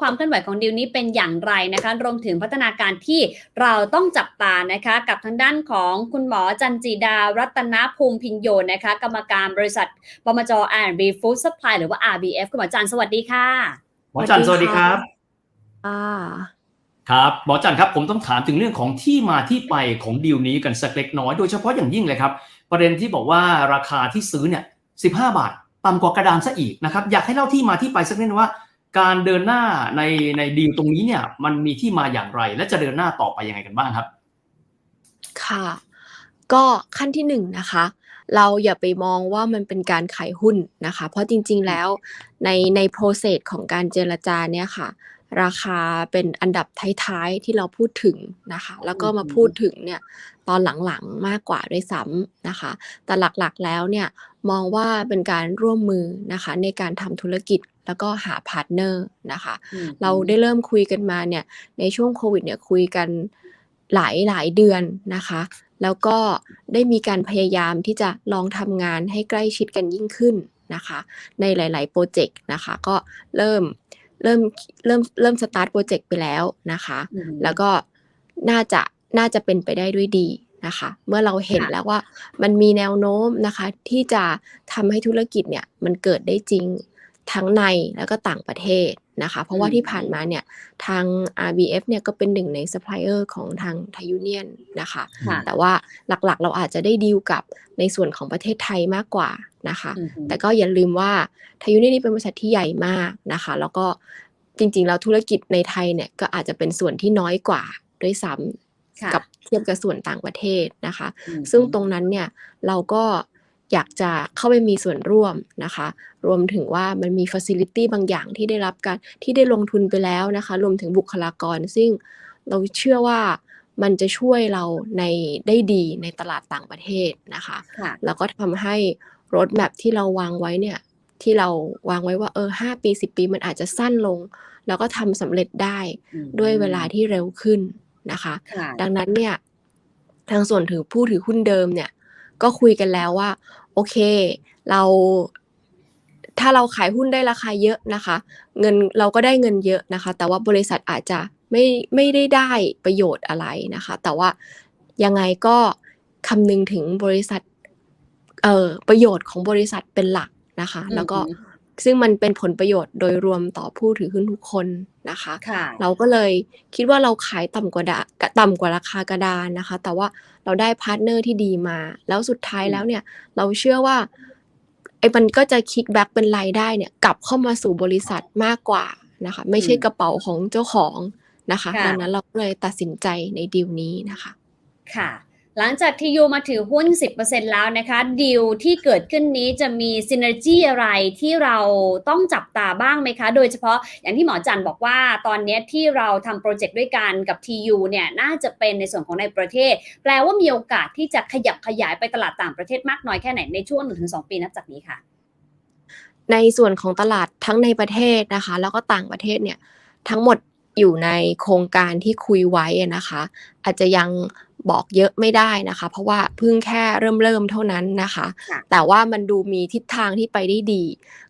ความเคลื่อนไหวของดิวนี้เป็นอย่างไรนะคะ รวมถึงพัฒนาการที่เราต้องจับตานะคะ กับทางด้านของคุณหมอจันจีดา รัตนภูมิพิญโยนะคะ กรรมการบริษัทบมจ R&B Food Supply หรือว่า RBF คุณหมอจันสวัสดีค่ะ หมอจันทร์สวัสดีครับอ่าครับหมอจันครับผมต้องถามถึงเรื่องของที่มาที่ไปของดีลนี้กันสักเล็กน้อยโดยเฉพาะอย่างยิ่งเลยครับ ประเด็นที่บอกว่าราคาที่ซื้อเนี่ย15 บาทต่ำกว่ากระดานซะอีกนะครับอยากให้เล่าที่มาที่ไปสักนิดนึงว่า การเดินหน้าในในดีลตรงนี้เนี่ย มันมีที่มาอย่างไร และจะเดินหน้าต่อไปยังไงกันบ้างครับ ค่ะ ก็ขั้นที่หนึ่งนะคะ เราอย่าไปมองว่ามันเป็นการขายหุ้นนะคะ เพราะจริง ๆแล้วในใน process ของการเจรจาเนี่ยค่ะ ราคาเป็นอันดับท้ายๆที่เราพูดถึงนะคะ แล้วก็มาพูดถึงเนี่ยตอนหลังๆมากกว่าด้วยซ้ำนะคะ แต่หลักๆแล้วเนี่ยมองว่าเป็นการร่วมมือนะคะในการทำธุรกิจ แล้วก็หาพาร์ทเนอร์นะคะ เราได้เริ่มคุยกันมาเนี่ยในช่วงโควิดเนี่ยคุยกันหลายหลายเดือนนะคะ แล้วก็ได้มีการพยายามที่จะลองทำงานให้ใกล้ชิดกันยิ่งขึ้นนะคะ ในหลาย ๆ โปรเจกต์นะคะ ก็เริ่มเริ่มเริ่มเริ่มสตาร์ทโปรเจกต์ไปแล้วนะคะอืมแล้วก็น่าจะน่าจะเป็นไปได้ด้วยดีนะคะ เมื่อเราเห็นค่ะแล้วว่ามันมีแนวโน้มนะคะ ที่จะทำให้ธุรกิจเนี่ยมันเกิดได้จริง ทั้งในแล้วก็ต่างประเทศนะคะ เพราะว่าที่ผ่านมาเนี่ยทาง RBF เนี่ยก็เป็นหนึ่งในซัพพลายเออร์ของทางไทยูเนียนนะคะค่ะแต่ว่าหลักๆเราอาจจะได้ดีลกับในส่วนของประเทศไทยมากกว่านะคะอืมแต่ก็อย่าลืมว่าไทยูเนียนนี่เป็นบริษัทที่ใหญ่มากนะคะ แล้วก็จริงๆแล้วธุรกิจในไทยเนี่ยก็อาจจะเป็นส่วนที่น้อยกว่าด้วยซ้ำค่ะกับเทียบกับส่วนต่างประเทศนะคะอืมซึ่งตรงนั้นเนี่ยเราก็ อยากจะเข้าไปมีส่วนร่วมนะคะ รวมถึงว่ามันมี Facility บางอย่างที่ได้รับการที่ได้ลงทุนไปแล้วนะคะ รวมถึงบุคลากร ซึ่งเราเชื่อว่ามันจะช่วยเราในได้ดีในตลาดต่างประเทศนะคะค่ะแล้วก็ทำให้รถแมพที่เราวางไว้เนี่ย ที่เราวางไว้ว่าเออห้าปีสิบปีมันอาจจะสั้นลง แล้วก็ทำสำเร็จได้อืมด้วยเวลาที่เร็วขึ้นนะคะค่ะดังนั้นเนี่ย ทางส่วนถือผู้ถือหุ้นเดิมเนี่ย ก็คุยกันแล้วว่า โอเค เราถ้าเราขายหุ้นได้ราคาเยอะนะคะ เงินเราก็ได้เงินเยอะนะคะ แต่ว่าบริษัทอาจจะไม่ไม่ได้ได้ประโยชน์อะไรนะคะ แต่ว่ายังไงก็คำนึงถึงบริษัทเอ่อประโยชน์ของบริษัทเป็นหลักนะคะ แล้วก็ ซึ่งมันเป็นผลประโยชน์โดยรวมต่อผู้ถือหุ้นทุกคนนะคะค่ะเราก็เลยคิดว่าเราขายต่ำกว่าดาต่ำกว่าราคากระดานนะคะ แต่ว่าเราได้พาร์ทเนอร์ที่ดีมา แล้วสุดท้ายแล้วเนี่ยเราเชื่อว่าไอ้มันก็จะคิกแบ็กเป็นรายได้เนี่ยกลับเข้ามาสู่บริษัทมากกว่านะคะ ไม่ใช่อืมกระเป๋าของเจ้าของนะคะค่ะดังนั้นเราก็เลยตัดสินใจในดีลนี้นะคะ ค่ะ หลังจากที่ยูมาถือหุ้น 10%แล้วนะคะดีลที่เกิดขึ้นนี้จะมีซินเนอร์จีอะไรที่เราต้องจับตาบ้างไหมคะ โดยเฉพาะอย่างที่หมอจันบอกว่าตอนนี้ที่เราทำโปรเจกต์ด้วยกันกับ TU เนี่ยน่าจะเป็นในส่วนของในประเทศ แปลว่ามีโอกาสที่จะขยับขยายไปตลาดต่างประเทศมากน้อยแค่ไหนในช่วง 1-2 ปีนับจากนี้ค่ะ ในส่วนของตลาดทั้งในประเทศนะคะ แล้วก็ต่างประเทศเนี่ยทั้งหมดอยู่ในโครงการที่คุยไว้นะคะ อาจจะยัง บอกเยอะไม่ได้นะคะ เพราะว่าเพิ่งแค่เริ่มเริ่มๆเท่านั้นนะคะค่ะแต่ว่ามันดูมีทิศทางที่ไปได้ดี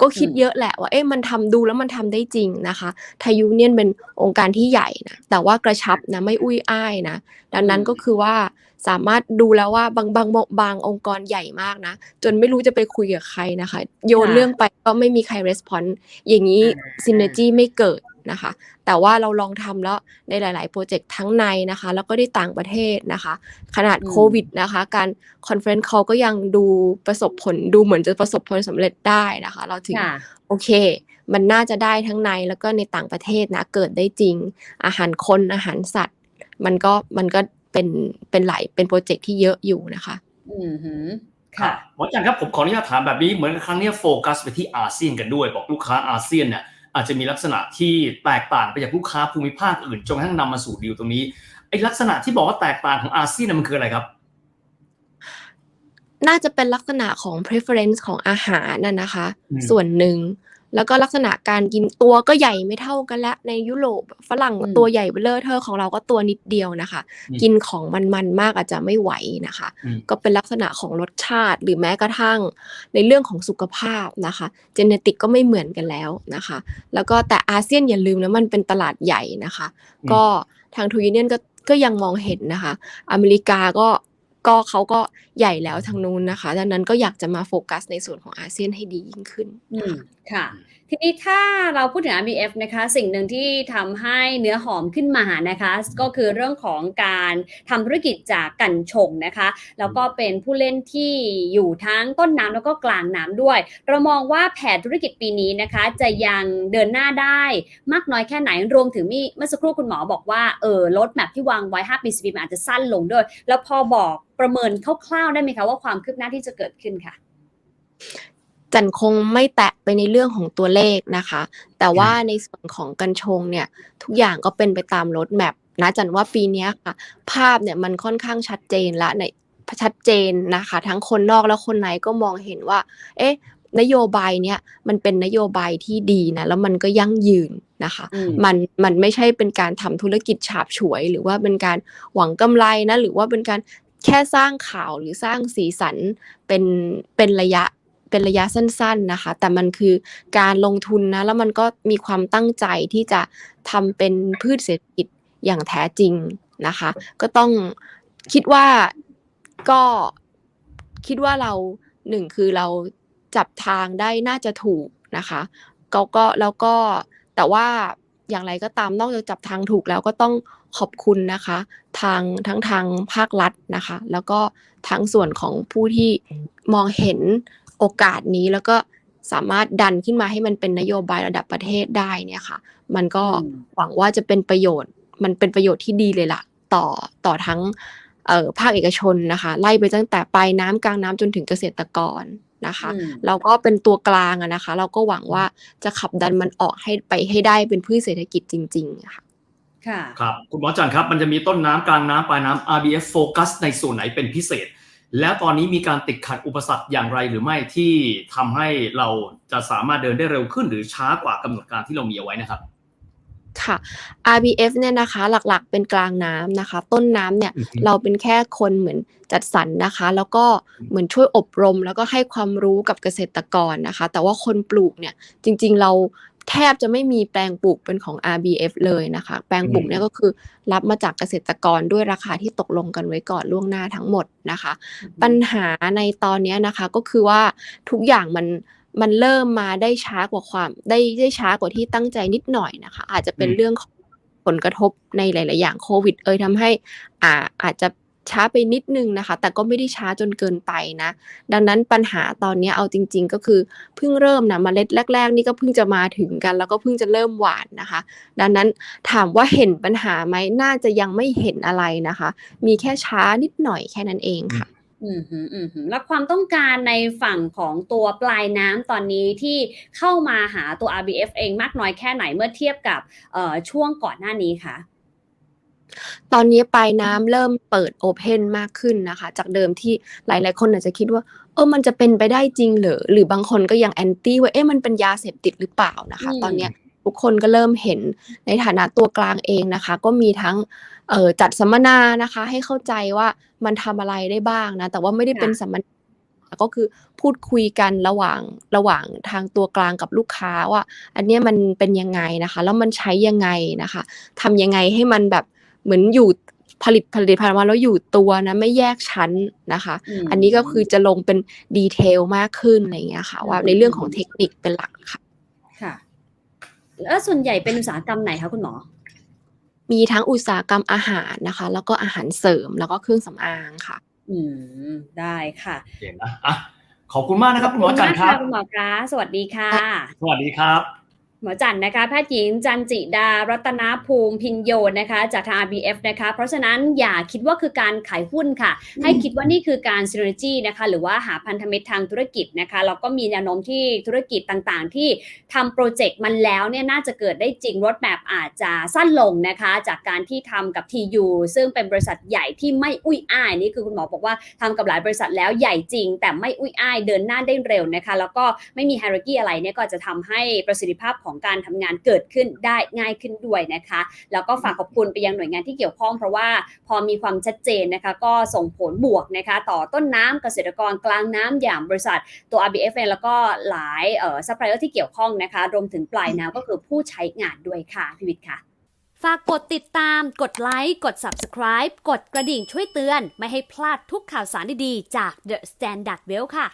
ก็คิดอืมเยอะแหละว่าเอ๊ะมันทำดูแล้วมันทำได้จริงนะคะไทยยูเนียนเป็นองค์การที่ใหญ่นะแต่ว่ากระชับนะไม่อุ้ยอ้ายนะดังนั้นก็คือว่าสามารถดูแล้วว่าบางบางบางองค์กรใหญ่มากนะ จนไม่รู้จะไปคุยกับใครนะคะ โยนค่ะเรื่องไปก็ไม่มีใครรีสปอนส์อย่างนี้อ่าซินเนจีไม่เกิด นะคะ แต่ว่าเราลองทำแล้วในหลาย ๆ โปรเจกต์ทั้งในนะคะ แล้วก็ได้ต่างประเทศนะคะ ขนาดอืมโควิดนะคะ การคอนเฟรนซ์เขาก็ยังดูประสบผลดูเหมือนจะประสบผลสำเร็จได้นะคะ เราถึงค่ะโอเค มันน่าจะได้ทั้งในแล้วก็ในต่างประเทศนะ เกิดได้จริง อาหารคนอาหารสัตว์ มันก็มันก็เป็นเป็นหลายเป็นโปรเจกต์ที่เยอะอยู่นะคะ อืมหือครัค่ะบหมอจันครับผมขออนุญาตถามแบบนี้เหมือนครั้งเนี้ยโฟกัสไปที่อาเซียนกันด้วย บอกลูกค้าอาเซียนเนี่ย อาจจะมีลักษณะที่แตกต่างไปจากลูกค้าภูมิภาคอื่นจนกระทั่งนำมาสู่ดีลตรงนี้ไอ้ลักษณะที่บอกว่าแตกต่างของอาเซียนเนยมันคืออะไรครับ น่าจะเป็นลักษณะของ preference ของอาหารน่ะนะคะอืมส่วนหนึ่ง แล้วก็ลักษณะการกินตัวก็ใหญ่ไม่เท่ากันละในยุโรปฝรั่งอืมตัวใหญ่เบ้อเลอเทอร์ของเราก็ตัวนิดเดียวนะคะอืมกินของมันๆมากอาจจะไม่ไหวนะคะอืมก็เป็นลักษณะของรสชาติหรือแม้กระทั่งในเรื่องของสุขภาพนะคะเจเนติกก็ไม่เหมือนกันแล้วนะคะ แล้วก็แต่อาเซียนอย่าลืมนะมันเป็นตลาดใหญ่นะคะอืมก็ทางทูยูเนียนก็ก็ยังมองเห็นนะคะ อเมริกาก็ ก็เขาก็ใหญ่แล้วทางนู้นนะคะ ดังนั้นก็อยากจะมาโฟกัสในส่วนของอาเซียนให้ดียิ่งขึ้นอืมค่ะ ทีนี้ถ้าเราพูดถึง RBF นะคะสิ่งหนึ่งที่ทำให้เนื้อหอมขึ้นมานะคะ ก็คือเรื่องของการทำธุรกิจจากกันชงนะคะ แล้วก็เป็นผู้เล่นที่อยู่ทั้งต้นน้ำแล้วก็กลางน้ำด้วย เรามองว่าแผนธุรกิจปีนี้นะคะ จะยังเดินหน้าได้มากน้อยแค่ไหนรวมถึงมีเมื่อสักครู่คุณหมอบอกว่าเออรถแมพที่วางไว้ 5 ปี10ปีมันอาจจะสั้นลงด้วย แล้วพอบอกประเมินคร่าวๆได้ไหมคะว่าความคืบหน้าที่จะเกิดขึ้นค่ะ จันคงไม่แตะไปในเรื่องของตัวเลขนะคะ แต่ว่าในส่วนของกัญชงเนี่ยทุกอย่างก็เป็นไปตามรถแมพนะจันว่าปีเนี้ยค่ะ ภาพเนี่ยมันค่อนข้างชัดเจนละในชัดเจนนะคะ ทั้งคนนอกและคนในก็มองเห็นว่า เอ๊ะ นโยบายเนี่ยมันเป็นนโยบายที่ดีนะ แล้วมันก็ยั่งยืนนะคะอืมมันมันไม่ใช่เป็นการทำธุรกิจฉาบฉวย หรือว่าเป็นการหวังกำไรนะ หรือว่าเป็นการแค่สร้างข่าวหรือสร้างสีสันเป็นเป็นระยะ เป็นระยะสั้นๆนะคะ แต่มันคือการลงทุนนะแล้วมันก็มีความตั้งใจที่จะทำเป็นพืชเศรษฐกิจอย่างแท้จริงนะคะ ก็ต้องคิดว่าก็คิดว่าเราหนึ่งคือเราจับทางได้น่าจะถูกนะคะก็ก็แล้วก็แต่ว่าอย่างไรก็ตามนอกจากจับทางถูกแล้วก็ต้องขอบคุณนะคะ ทางทั้งทางภาครัฐนะคะ แล้วก็ทั้งส่วนของผู้ที่มองเห็น โอกาสนี้แล้วก็สามารถดันขึ้นมาให้มันเป็นนโยบายระดับประเทศได้เนี่ยค่ะ มันก็อืมหวังว่าจะเป็นประโยชน์ มันเป็นประโยชน์ที่ดีเลยล่ะ ต่อต่อทั้งเอ่อภาคเอกชนนะคะ ไล่ไปตั้งแต่ปลายน้ำกลางน้ำจนถึงเกษตรกรนะคะอืมเราก็เป็นตัวกลางอะนะคะ เราก็หวังว่าจะขับดันมันออกให้ไปให้ได้เป็นพืชเศรษฐกิจจริงๆอะค่ะค่ะครับคุณหมอจันครับมันจะมีต้นน้ำกลางน้ำปลายน้ำ RBF โฟกัสในส่วนไหนเป็นพิเศษ แล้วตอนนี้มีการติดขัดอุปสรรคอย่างไรหรือไม่ที่ทำให้เราจะสามารถเดินได้เร็วขึ้น หรือช้ากว่ากำหนดการที่เรามีเอาไว้นะครับค่ะ RBF เนี่ยนะคะหลักๆ เป็นกลางน้ำนะคะ ต้นน้ำเนี่ยอือฮึเราเป็นแค่คนเหมือนจัดสรรนะคะ แล้วก็เหมือนช่วยอบรม แล้วก็ให้ความรู้กับเกษตรกรนะคะ แต่ว่าคนปลูกเนี่ยจริงๆเรา แทบจะไม่มีแปลงปลูกเป็นของ RBF เลยนะคะ แปลงปลูกเนี่ยก็คือรับมาจากเกษตรกรด้วยราคาที่ตกลงกันไว้ก่อนล่วงหน้าทั้งหมดนะคะ ปัญหาในตอนเนี้ยนะคะก็คือว่าทุกอย่างมันมันเริ่มมาได้ช้ากว่าความได้ได้ช้ากว่าที่ตั้งใจนิดหน่อยนะคะ อาจจะเป็นอืมเรื่องของผลกระทบในหลาย ๆ อย่างโควิด เอ่ยทำให้อ่าอาจจะ ช้าไปนิดนึงนะคะ แต่ก็ไม่ได้ช้าจนเกินไปนะ ดังนั้นปัญหาตอนนี้เอาจริง ๆ ก็คือเพิ่งเริ่มนะเมล็ดแรก ๆ นี่ก็เพิ่งจะมาถึงกัน แล้วก็เพิ่งจะเริ่มหวานนะคะ ดังนั้นถามว่าเห็นปัญหาไหมน่าจะยังไม่เห็นอะไรนะคะ มีแค่ช้านิดหน่อยแค่นั้นเองค่ะอืมอืมแล้วความต้องการในฝั่งของตัวปลายน้ำตอนนี้ที่เข้ามาหาตัว RBF เองมากน้อยแค่ไหนเมื่อเทียบกับช่วงก่อนหน้านี้คะ ตอนนี้ปลายน้ำเริ่มเปิดโอเพนมากขึ้นนะคะ จากเดิมที่หลาย ๆ คนอาจจะคิดว่าเออมันจะเป็นไปได้จริงเหรอหรือบางคนก็ยังแอนตี้ว่าเอ๊ะมันเป็นยาเสพติดหรือเปล่านะคะอืมตอนเนี้ยทุกคนก็เริ่มเห็นในฐานะตัวกลางเองนะคะ ก็มีทั้งเอ่อจัดสัมมนานะคะ ให้เข้าใจว่ามันทำอะไรได้บ้างนะ แต่ว่าไม่ได้เป็นสัมมนาก็คือพูดคุยกันระหว่างระหว่างทางตัวกลางกับลูกค้าว่า อันเนี้ยมันเป็นยังไงนะคะ แล้วมันใช้ยังไงนะคะทำยังไงให้มันแบบ เหมือนอยู่ผลิตผลิตภัณฑ์มาแล้วอยู่ตัวนะไม่แยกชั้นนะคะมอันนี้ก็คือจะลงเป็นดีเทลมากขึ้นอะไรอย่างเงี้ยค่ะ ว่าในเรื่องของเทคนิคเป็นหลักค่ะ ค่ะ แล้วส่วนใหญ่เป็นอุตสาหกรรมไหนคะคุณหมอ มีทั้งอุตสาหกรรมอาหารนะคะ แล้วก็อาหารเสริมแล้วก็เครื่องสำอางค่ะ อืมได้ค่ะเห็นนะอะขอบคุณมากนะครับคุณหมอจันครับขอบคุณมากะคุณหมอคะสวัสดีค่ะ สวัสดีครับ หมอจันนะคะแพทย์หญิงจันจิดา รัตนภูมิพินโยนะคะ จากทาง RBF นะคะ เพราะฉะนั้นอย่าคิดว่าคือการขายหุ้นค่ะ ให้คิดว่านี่คือการ synergy นะคะหรือว่าหาพันธมิตรทางธุรกิจนะคะแล้วก็มีแนวโน้มที่ธุรกิจต่างๆ ที่ทำโปรเจกต์มันแล้วเนี่ยน่าจะเกิดได้จริงรถแมพอาจจะสั้นลงนะคะ จากการที่ทำกับ TU ซึ่งเป็นบริษัทใหญ่ที่ไม่อุ้ยอ้ายนี่คือคุณหมอบอกว่าทำกับหลายบริษัทแล้วใหญ่จริง แต่ไม่อุ้ยอ้ายเดินหน้าได้เร็วนะคะ แล้วก็ไม่มี hierarchy อะไรเนี่ยก็จะทำให้ประสิทธิภาพของของการทำงานเกิดขึ้นได้ง่ายขึ้นด้วยนะคะ แล้วก็ฝากขอบคุณไปยังหน่วยงานที่เกี่ยวข้องเพราะว่าพอมีความชัดเจนนะคะ ก็ส่งผลบวกนะคะ ต่อต้นน้ำเกษตรกรกลางน้ำอย่างบริษัทตัว RBF แล้วก็หลายเอ่อซัพพลายเออร์ที่เกี่ยวข้องนะคะรวมถึงปลายน้ำก็คือผู้ใช้งานด้วยค่ะพี่วิทย์ค่ะฝากกดติดตาม กดไลค์ กด Subscribe กดกระดิ่งช่วยเตือน ไม่ให้พลาดทุกข่าวสารดีๆ จาก The Standard Well ค่ะ